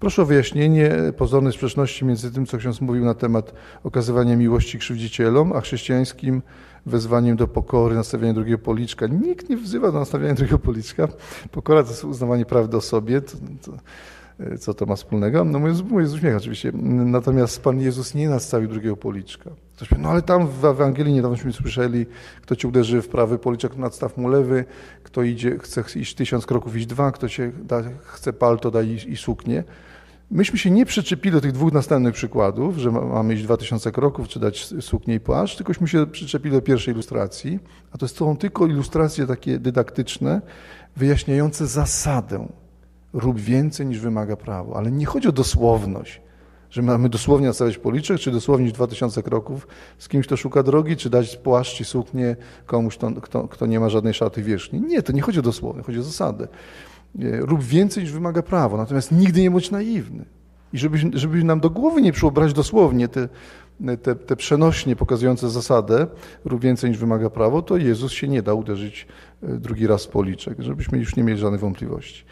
Proszę o wyjaśnienie pozornej sprzeczności między tym, co ksiądz mówił na temat okazywania miłości krzywdzicielom, a chrześcijańskim wezwaniem do pokory, nastawiania drugiego policzka. Nikt nie wzywa do nastawiania drugiego policzka. Pokora to jest uznawanie prawdy o sobie. To, to, co to ma wspólnego? No mówię, mówię z uśmiechem oczywiście. Natomiast Pan Jezus nie nastawił drugiego policzka. Ktoś powie, no ale tam w Ewangelii niedawnośmy słyszeli, kto ci uderzy w prawy policzek, nadstaw mu lewy, kto idzie, chce iść tysiąc kroków, iść dwa, kto cię da, chce palto, da i, i suknię. Myśmy się nie przyczepili do tych dwóch następnych przykładów, że mamy iść dwa tysiące kroków, czy dać suknię i płaszcz, tylkośmy się przyczepili do pierwszej ilustracji, a to są tylko ilustracje takie dydaktyczne, wyjaśniające zasadę. Rób więcej niż wymaga prawo. Ale nie chodzi o dosłowność, że mamy dosłownie nastawiać policzek, czy dosłownie dwa tysiące kroków z kimś, kto szuka drogi, czy dać płaszcz i suknię komuś, kto, kto, kto nie ma żadnej szaty wierzchni. Nie, to nie chodzi o dosłownie, chodzi o zasadę rób więcej niż wymaga prawo, natomiast nigdy nie bądź naiwny. I żeby, żeby nam do głowy nie przyszło brać dosłownie te, te, te przenośnie pokazujące zasadę, rób więcej niż wymaga prawo, to Jezus się nie da uderzyć e, drugi raz w policzek, żebyśmy już nie mieli żadnych wątpliwości.